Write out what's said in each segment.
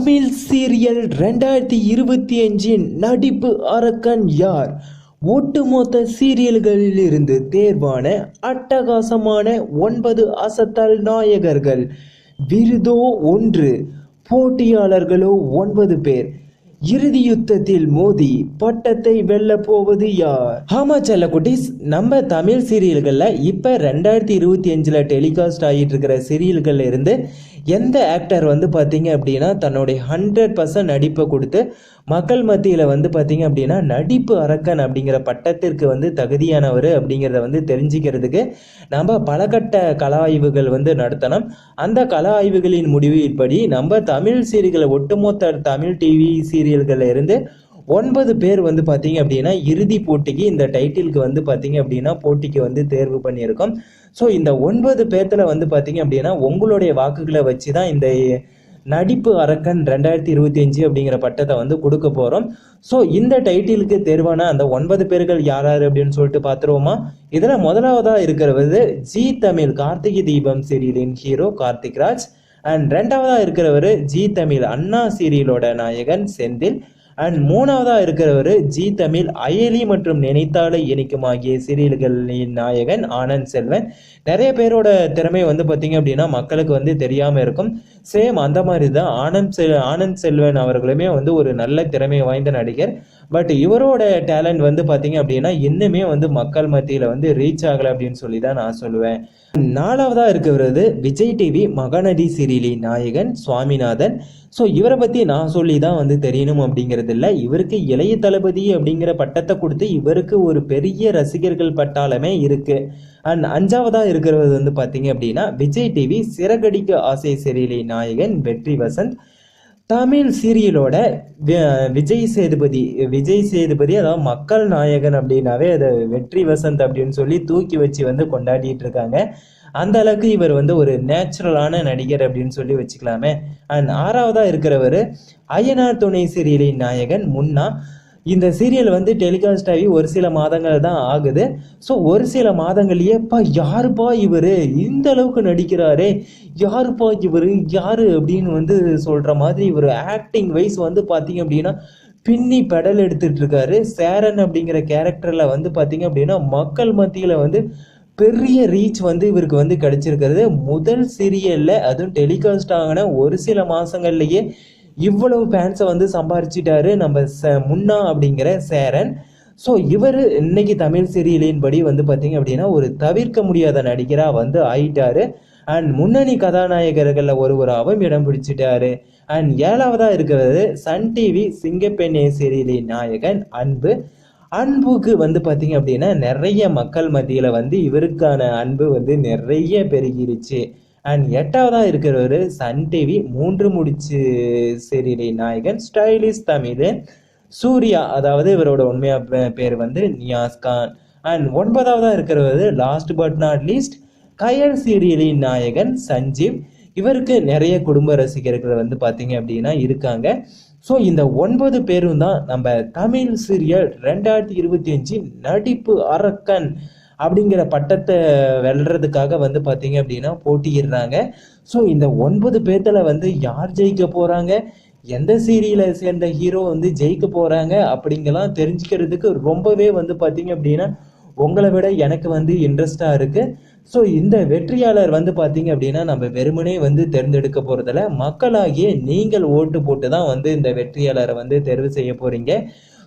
Tamil serial ரெண்டாயிரத்தி இருபத்தி அஞ்சின் நடிப்பு அரக்கன் யார்? ஒட்டுமொத்த சீரியல்களில் இருந்து தேர்வான அட்டகாசமான ஒன்பது அசத்தல் நாயகர்கள். விருதோ ஒன்று. போட்டியாளர்களோ ஒன்பது பேர். இறுதி யுத்தத்தில் மோதி பட்டத்தை வெல்ல போவது யார்? ஆமா செல்ல குட்டீஸ் நம்ம தமிழ் சீரியல்களில் இப்போ ரெண்டாயிரத்தி இருபத்தி அஞ்சில் டெலிகாஸ்ட் ஆகிட்டு இருக்கிற சீரியல்கள்ல இருந்து எந்த ஆக்டர் வந்து பார்த்தீங்க அப்படின்னா தன்னுடைய ஹண்ட்ரட் பர்சன்ட் நடிப்பை கொடுத்து மக்கள் மத்தியில் வந்து பார்த்தீங்க அப்படின்னா நடிப்பு அரக்கன் அப்படிங்கிற பட்டத்திற்கு வந்து தகுதியானவர் அப்படிங்கிறத வந்து தெரிஞ்சுக்கிறதுக்கு நம்ம பலகட்ட கல ஆய்வுகள் வந்து நடத்தணும். அந்த கல ஆய்வுகளின் முடிவின்படி நம்ம தமிழ் சீரியல்களை ஒட்டுமொத்த தமிழ் டிவி சீரியல்களில் இருந்து ஒன்பது பேர் வந்து பார்த்தீங்க அப்படின்னா இறுதி போட்டிக்கு இந்த டைட்டிலுக்கு வந்து பார்த்தீங்க அப்படின்னா போட்டிக்கு வந்து தேர்வு பண்ணியிருக்கோம். ஸோ இந்த ஒன்பது பேர்த்தில் வந்து பார்த்தீங்க அப்படின்னா உங்களுடைய வாக்குகளை வச்சு தான் இந்த நடிப்பு அரக்கன் ரெண்டாயிரத்தி இருபத்தி அஞ்சு அப்படிங்கிற பட்டத்தை வந்து கொடுக்க போகிறோம் ஸோ இந்த டைட்டிலுக்கு தேர்வான அந்த ஒன்பது பேர்கள் யார் யார் அப்படின்னு சொல்லிட்டு பார்த்துருவோமா இதில் முதலாவதாக இருக்கிறவது ஜி தமிழ் கார்த்திகை தீபம் சீரியலின் ஹீரோ கார்த்திக் ராஜ். அண்ட் ரெண்டாவதாக இருக்கிறவர் ஜி தமிழ் அண்ணா சீரியலோட நாயகன் செந்தில். அண்ட் மூணாவதாக இருக்கிறவர் ஜி தமிழ் அயலி மற்றும் நினைத்தாலே இனிக்கும் ஆகிய சீரியல்களின் நாயகன் ஆனந்த் செல்வன். நிறைய பேரோட திறமை வந்து பார்த்தீங்க அப்படின்னா மக்களுக்கு வந்து தெரியாமல் இருக்கும். சேம் அந்த மாதிரி தான் ஆனந்த் செல் ஆனந்த் செல்வன் அவர்களுமே வந்து ஒரு நல்ல திறமை வாய்ந்த நடிகர். பட் இவரோட டேலண்ட் வந்து பார்த்தீங்க அப்படின்னா இன்னுமே வந்து மக்கள் மத்தியில் வந்து ரீச் ஆகலை அப்படின்னு சொல்லி தான் நான் சொல்லுவேன். நாலாவதா இருக்கிறது விஜய் டிவி மகாநதி சிறிலி நாயகன் சுவாமிநாதன். ஸோ இவரை பற்றி நான் சொல்லி தான் வந்து தெரியணும் அப்படிங்கிறது இல்லை இவருக்கு இளைய தளபதி அப்படிங்கிற பட்டத்தை கொடுத்து இவருக்கு ஒரு பெரிய ரசிகர்கள் பட்டாளமே இருக்குது அண்ட் அஞ்சாவதாக இருக்கிறது வந்து பார்த்தீங்க அப்படின்னா விஜய் டிவி சிறகடிக்க ஆசை சிறிலி நாயகன் வெற்றி வசந்த். தமிழ் சீரியலோட விஜய் சேதுபதி விஜய் சேதுபதி அதாவது மக்கள் நாயகன் அப்படின்னாவே அதை வெற்றி வசந்த் அப்படின்னு சொல்லி தூக்கி வச்சு வந்து கொண்டாடிட்டு இருக்காங்க. அந்த அளவுக்கு இவர் வந்து ஒரு நேச்சுரலான நடிகர் அப்படின்னு சொல்லி வச்சுக்கலாமே. அண்ட் ஆறாவதா இருக்கிறவர் அய்யனார் துணை சீரியலின் நாயகன் முன்னா. இந்த சீரியல் வந்து டெலிகாஸ்ட் ஆகி ஒரு சில மாதங்கள் தான் ஆகுது. ஸோ ஒரு சில மாதங்கள்லேயேப்பா பா யாருப்பா இவர்? இந்த அளவுக்கு நடிக்கிறாரே. யாருப்பா இவர்? யார் அப்படின்னு வந்து சொல்கிற மாதிரி இவர் ஆக்டிங் வைஸ் வந்து பார்த்தீங்க அப்படின்னா பின்னி பெடல் எடுத்துகிட்டு இருக்காரு. சேரன் அப்படிங்கிற கேரக்டரில் வந்து பார்த்தீங்க அப்படின்னா மக்கள் மத்தியில் வந்து பெரிய ரீச் வந்து இவருக்கு வந்து கிடைச்சிருக்கிறது. முதல் சீரியலில் அதுவும் டெலிகாஸ்ட் ஆகின ஒரு சில மாதங்கள்லேயே இவ்வளவு ஃபேன்ஸை வந்து சம்பாரிச்சிட்டாரு நம்ம ச முன்னா அப்படிங்கிற சேரன். ஸோ இவர் இன்னைக்கு தமிழ் சீரியலின் படி வந்து பார்த்தீங்க அப்படின்னா ஒரு தவிர்க்க முடியாத நடிகராக வந்து ஆயிட்டாரு. அண்ட் முன்னணி கதாநாயகர்களில் ஒருவராகவும் இடம் பிடிச்சிட்டாரு. அண்ட் ஏழாவதாக இருக்கிறது சன் டிவி சிங்கப்பெண்ணே சீரியலின் நாயகன் அன்பு. அன்புக்கு வந்து பார்த்தீங்க அப்படின்னா நிறைய மக்கள் மத்தியில் வந்து இவருக்கான அன்பு வந்து நிறைய பெருகிருச்சு. அண்ட் எட்டாவதாக இருக்கிறவர் சன் டிவி மூன்று முடிச்சு சீரியலின் நாயகன் ஸ்டைலிஷ் தமிழ் சூர்யா அதாவது இவரோட உண்மையா பேர் வந்து நியாஸ் கான். அண்ட் ஒன்பதாவதாக இருக்கிறவர் last but not least Kayal சீரியலின் நாயகன் சஞ்சீவ். இவருக்கு நிறைய குடும்ப ரசிகர்கள் வந்து பார்த்தீங்க அப்படின்னா இருக்காங்க. ஸோ இந்த ஒன்பது பேரும் தான் நம்ம தமிழ் சீரியல் ரெண்டாயிரத்தி இருபத்தி அஞ்சு நடிப்பு அரக்கன். அப்படிங்கிற பட்டத்தை வெல்றதுக்காக வந்து பார்த்தீங்க அப்படின்னா போட்டியிடுறாங்க. ஸோ இந்த ஒன்பது பேர்த்தில் வந்து யார் ஜெயிக்க போகிறாங்க எந்த சீரியலை சேர்ந்த ஹீரோ வந்து ஜெயிக்க போகிறாங்க அப்படிங்கலாம் தெரிஞ்சுக்கிறதுக்கு ரொம்பவே வந்து பார்த்தீங்க அப்படின்னா உங்களை விட எனக்கு வந்து இன்ட்ரெஸ்டாக இருக்குது ஸோ இந்த வெற்றியாளர் வந்து பார்த்தீங்க அப்படின்னா நம்ம வெறுமனே வந்து தேர்ந்தெடுக்க போகிறதில்ல மக்களாகிய நீங்கள் ஓட்டு போட்டு தான் வந்து இந்த வெற்றியாளரை வந்து தேர்வு செய்ய போகிறீங்க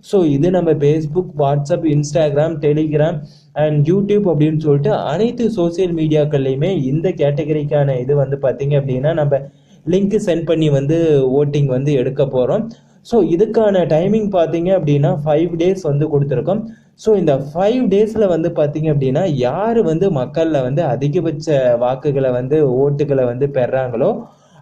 ஸோ இது நம்ம Facebook WhatsApp Instagram Telegram and YouTube அப்படின்னு சொல்லிட்டு அனைத்து சோஷியல் மீடியாக்கள்லையுமே இந்த கேட்டகரிக்கான இது வந்து பார்த்தீங்க அப்படின்னா நம்ம லிங்க் சென்ட் பண்ணி வந்து ஓட்டிங் வந்து எடுக்க போகிறோம் ஸோ இதுக்கான டைமிங் பார்த்தீங்க அப்படின்னா ஃபைவ் டேஸ் வந்து கொடுத்துருக்கோம். ஸோ இந்த ஃபைவ் டேஸில் வந்து பார்த்தீங்க அப்படின்னா யார் வந்து மக்களில் வந்து அதிகபட்ச வாக்குகளை வந்து ஓட்டுகளை வந்து பெறாங்களோ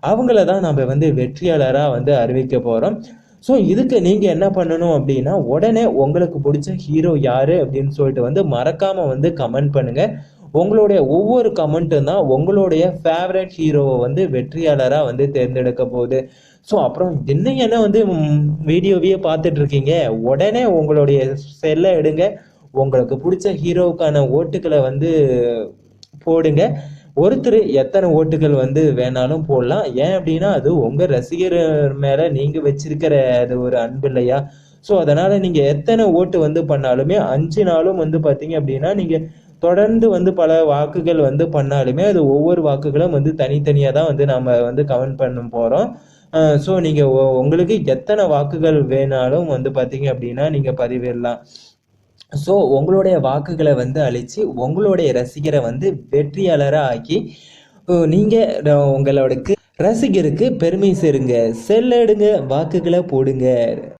அவங்கள தான் நம்ம வந்து வெற்றியாளராக வந்து அறிவிக்க போகிறோம் ஸோ இதுக்கு நீங்கள் என்ன பண்ணணும் அப்படின்னா உடனே உங்களுக்கு பிடிச்ச ஹீரோ யார் அப்படின்னு சொல்லிட்டு வந்து மறக்காமல் வந்து கமெண்ட் பண்ணுங்கள் உங்களுடைய ஒவ்வொரு கமெண்ட்டும் தான் உங்களுடைய ஃபேவரட் ஹீரோவை வந்து வெற்றியாளராக வந்து தேர்ந்தெடுக்க போகுது. ஸோ அப்புறம் என்ன என்ன வந்து வீடியோவையே பார்த்துட்டு இருக்கீங்க? உடனே உங்களுடைய செல்லை எடுங்க. உங்களுக்கு பிடிச்ச ஹீரோவுக்கான ஓட்டுக்களை வந்து போடுங்க. ஒருத்தர் எத்தனை ஓட்டுகள் வந்து வேணாலும் போடலாம். ஏன் அப்படின்னா அது உங்கள் ரசிகர் மேலே நீங்கள் வச்சிருக்கிற அது ஒரு அன்பு இல்லையா? ஸோ அதனால் நீங்கள் எத்தனை ஓட்டு வந்து பண்ணாலுமே அஞ்சு நாளும் வந்து பார்த்தீங்க அப்படின்னா நீங்கள் தொடர்ந்து வந்து பல வாக்குகள் வந்து பண்ணாலுமே அது ஒவ்வொரு வாக்குகளும் வந்து தனித்தனியாக தான் வந்து நம்ம வந்து கமெண்ட் பண்ண போகிறோம் ஸோ நீங்கள் உங்களுக்கு எத்தனை வாக்குகள் வேணாலும் வந்து பார்த்தீங்க அப்படின்னா நீங்கள் பதிவிடலாம். ஸோ உங்களுடைய வாக்குகளை வந்து அழித்து உங்களுடைய ரசிகரை வந்து வெற்றியாளராக ஆக்கி நீங்கள் உங்களோட ரசிகருக்கு பெருமை சேருங்க. செல்லெடுங்க வாக்குகளை போடுங்க.